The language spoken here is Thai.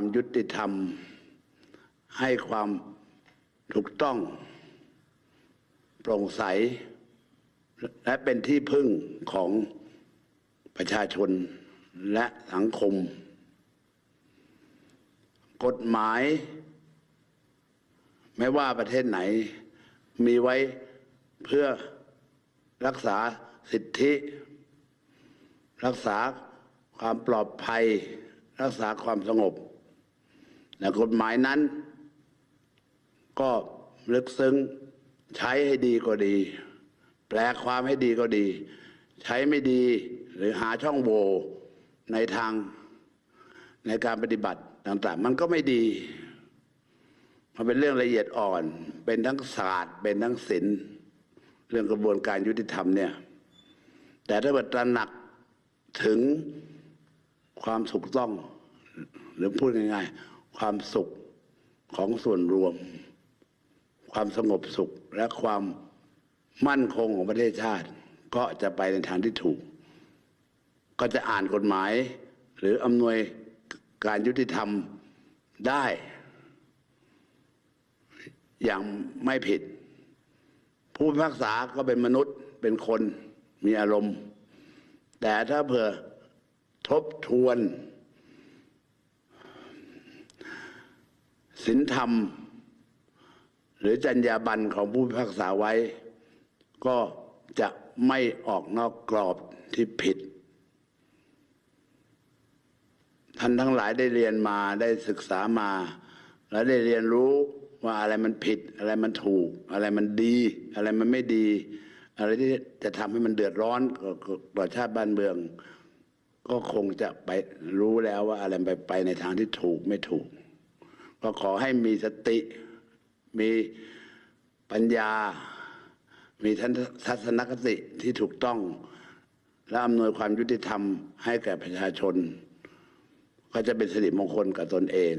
ความยุติธรรม ให้ความถูกต้อง โปร่งใส และเป็นที่พึ่งของประชาชนและสังคม กฎหมาย ไม่ว่าประเทศไหน มีไว้เพื่อรักษาสิทธิ รักษาความปลอดภัย รักษาความสงบ และกฎหมายนั้น ก็ลึกซึ้งใช้ให้ดีก็ดี แปลความให้ดีก็ดี ใช้ไม่ดีหรือหาช่องโหว่ในทางในการปฏิบัติต่างๆ มันก็ไม่ดีมันเป็นเรื่องละเอียดอ่อน เป็นทั้งศาสตร์ เป็นทั้งศิลป์เรื่องกระบวนการยุติธรรมเนี่ย แต่ถ้าเกิดตระหนักถึงความถูกต้อง หรือพูดง่ายๆ ความสุขของส่วนรวม ความสงบสุขและความมั่นคงของประเทศชาติ ก็จะไปในทางที่ถูก ก็จะอ่านกฎหมาย หรืออำนวยการยุติธรรมได้ อย่างไม่ผิด ผู้พิพากษาก็เป็นมนุษย์เป็นคนมีอารมณ์ แต่ถ้าเผื่อทบทวน ศีลธรรม หรือจรรยาบรรณของผู้พิพากษาไว้ ก็จะไม่ออกนอกกรอบที่ผิด ท่านทั้งหลายได้เรียนมาได้ศึกษามา และได้เรียนรู้ว่าอะไรมันผิด อะไรมันถูก อะไรมันดี อะไรมันไม่ดี อะไรที่จะทำให้มันเดือดร้อนต่อชาติบ้านเมือง ก็คงจะไปรู้แล้วว่าอะไรไปไปในทางที่ถูกไม่ถูก ก็ขอให้มีสติ มีปัญญา มีทัศนคติที่ถูกต้อง และอำนวยความยุติธรรมให้แก่ประชาชน ก็จะเป็นสิริมงคลกับตนเอง